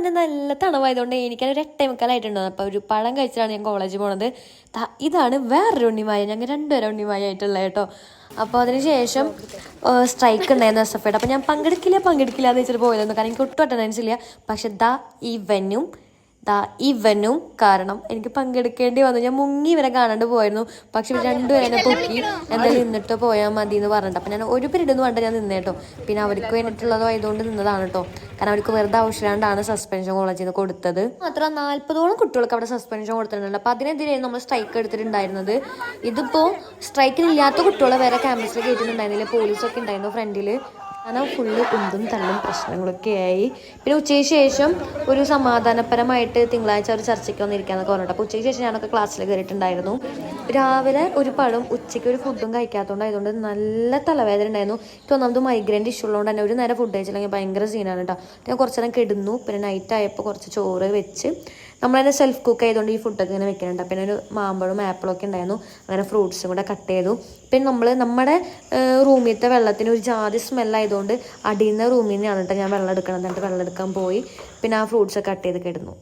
തന്നെ നല്ല തണവായതുകൊണ്ട് എനിക്കൊരു എട്ടേ മുക്കാലായിട്ടുണ്ടോ അപ്പോൾ ഒരു പഴം കഴിച്ചിട്ടാണ് ഞാൻ കോളേജിൽ പോണത്. ഇതാണ് വേറൊരു ഉണ്ണിമായ. ഞങ്ങൾ രണ്ടുപേരും ഉണ്ണിമായ ആയിട്ടുള്ള കേട്ടോ. അപ്പോൾ അതിനുശേഷം സ്ട്രൈക്ക് ഉണ്ടായിരുന്നു എസ് എഫ് ഐയുടെ. അപ്പോൾ ഞാൻ പങ്കെടുക്കില്ല പങ്കെടുക്കില്ല എന്ന് വെച്ചിട്ട് പോയതൊന്നും. കാരണം എനിക്ക് ഒട്ടും അറ്റൻഡൻസ് ഇല്ല. പക്ഷെ ദാ ഇവനും ദാ ഇവനും കാരണം എനിക്ക് പങ്കെടുക്കേണ്ടി വന്നു. ഞാൻ മുങ്ങി ഇവരെ കാണാണ്ട് പോയിരുന്നു. പക്ഷെ രണ്ടുപേരെ എന്നെ പൊക്കി എന്തായാലും നിന്നിട്ട് പോയാൽ മതി എന്ന് പറഞ്ഞിട്ട്. അപ്പം ഞാൻ ഒരു പീരീഡ് എന്ന് പറഞ്ഞിട്ട് ഞാൻ നിന്നേട്ടോ പിന്നെ അവർക്ക് വേണ്ടിയിട്ടുള്ളത് ആയതുകൊണ്ട് നിന്നതാണ് കേട്ടോ. കാരണം അവർക്ക് വെറുതെ ആവശ്യമില്ലാണ്ടാണ് സസ്പെൻഷൻ കോളേജിൽ നിന്ന് കൊടുത്തത്. മാത്രം നാൽപ്പതോളം കുട്ടികൾക്ക് അവിടെ സസ്പെൻഷൻ കൊടുത്തിട്ടുണ്ട്. അപ്പം അതിനെതിരെ നമ്മൾ സ്ട്രൈക്ക് എടുത്തിട്ടുണ്ടായിരുന്നത്. ഇതിപ്പോൾ സ്ട്രൈക്കിനില്ലാത്ത കുട്ടികളെ വേറെ ക്യാമ്പസിൽ കയറ്റുന്നുണ്ടായിരുന്നില്ല പോലീസൊക്കെ ഉണ്ടായിരുന്നു ഫ്രണ്ടിൽ അങ്ങനെ ഫുള്ള് കുന്തും തള്ളും പ്രശ്നങ്ങളൊക്കെ ആയി പിന്നെ ഉച്ചയ്ക്ക് ശേഷം ഒരു സമാധാനപരമായിട്ട് തിങ്കളാഴ്ച ഒരു ചർച്ചയ്ക്ക് വന്നിരിക്കാന്നൊക്കെ പറഞ്ഞിട്ട്. അപ്പോൾ ഉച്ചയ്ക്ക് ശേഷം ഞാനൊക്കെ ക്ലാസ്സിൽ കയറിയിട്ടുണ്ടായിരുന്നു രാവിലെ ഒരു പഴം ഉച്ചയ്ക്ക് ഒരു ഫുഡും കഴിക്കാത്തതുകൊണ്ട് ആയതുകൊണ്ട് നല്ല തലവേദന ഉണ്ടായിരുന്നു. എനിക്ക് ഒന്നാമത് മൈഗ്രൈന്റെ ഇഷ്യൂ ഉള്ളതുകൊണ്ട് തന്നെ ഒരു നേരം ഫുഡ് കഴിച്ചില്ലെങ്കിൽ ഭയങ്കര സീനാണ് കേട്ടോ. ഞാൻ കുറച്ച് നേരം കിടന്നു. പിന്നെ നൈറ്റ് ആയപ്പോൾ കുറച്ച് ചോറ് വെച്ച് നമ്മൾ തന്നെ സെൽഫ് കുക്ക് ആയതുകൊണ്ട് ഈ ഫുഡൊക്കെ ഇങ്ങനെ വെക്കുന്നുണ്ട് പിന്നെ ഒരു മാമ്പഴവും ആപ്പിളും ഒക്കെ ഉണ്ടായിരുന്നു. അങ്ങനെ ഫ്രൂട്ട്സും കൂടെ കട്ട് ചെയ്തു. പിന്നെ നമ്മൾ നമ്മുടെ റൂമിലത്തെ വെള്ളത്തിന് ഒരു ജാതി സ്മെല്ലായതുകൊണ്ട് അടിയുന്ന റൂമിൽ നിന്നാണ് കേട്ടോ ഞാൻ വെള്ളം എടുക്കണം എന്നിട്ട് വെള്ളം എടുക്കാൻ പോയി. പിന്നെ ആ ഫ്രൂട്ട്സ് കട്ട് ചെയ്ത് കിടന്നു.